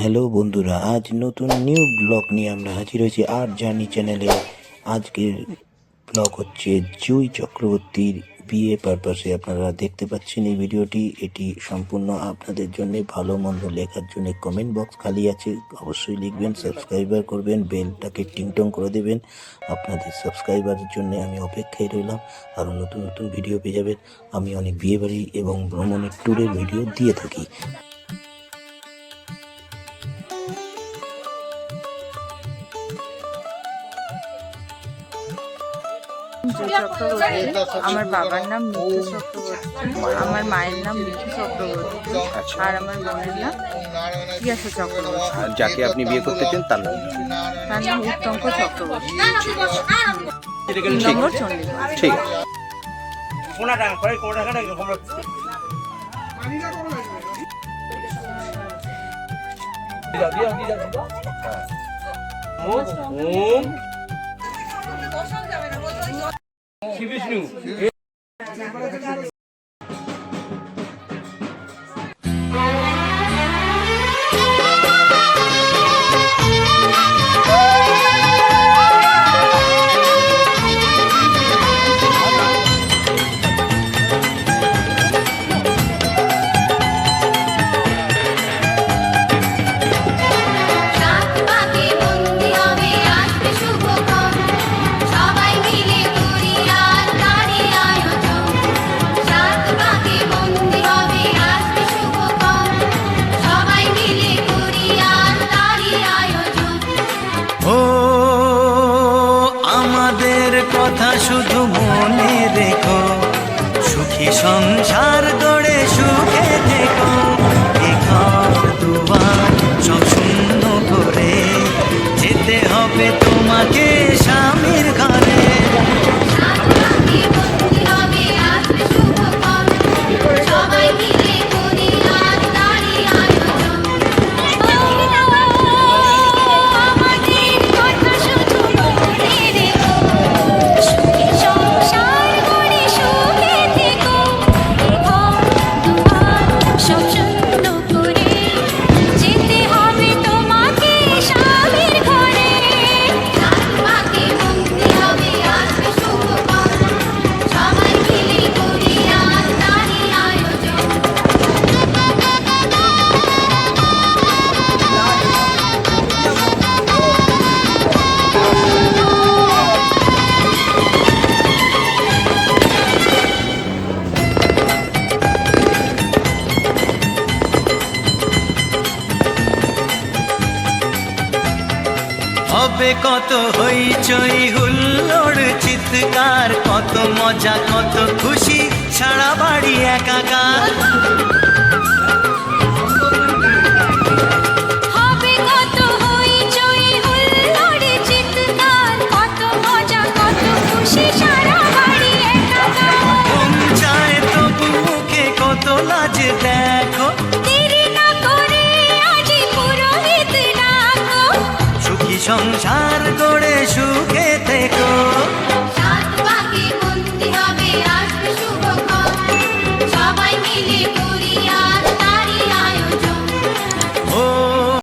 Hello বন্ধুরা, আজ নতুন নিউ ব্লগ নিয়ে আমরা হাজির হয়েছি আর জার্নি চ্যানেলে আজকের ব্লগ হচ্ছে জুই চক্রবর্তীর বিয়ে পারপাসে আপনারা দেখতে পাচ্ছেন এই ভিডিওটি, এটি সম্পূর্ণ আপনাদের জন্য ভালো মন্দ লেখার জন্য। কমেন্ট বক্স খালি আছে, অবশ্যই লিখবেন সাবস্ক্রাইবার করবেন বেলটাকে টিংটং করে দেবেন। আপনাদের সাবস্ক্রাইবারের জন্য আমি অপেক্ষায় রইলাম। আরও নতুন নতুন ভিডিও পেয়ে যাবেন। আমি অনেক বিয়েবাড়ি এবং ভ্রমণের ট্যুরের ভিডিও দিয়ে থাকি। চক্রবর্তী। আমার বাবার নাম মিঠু চক্রবর্তী। আমার মায়ের নাম মিঠু চক্রবর্তী। আর আমার বোনের নাম তিয়াসা চক্রবর্তী। আর যাকে আপনি বিয়ে করতে চান তার নাম তার নাম উত্তঙ্ক চক্রবর্তী। ঠিক নম্বর চণ্ডীগড় ঠিক আছে। Sim, mesmo. শুধু মনে রেখো সুখী সংসার হবে কত হইচই হুল্লোড় চিৎকার কত মজা কত খুশি ছাড়া বাড়ি একাকার। সংসার গড়ে সুখে থেকো।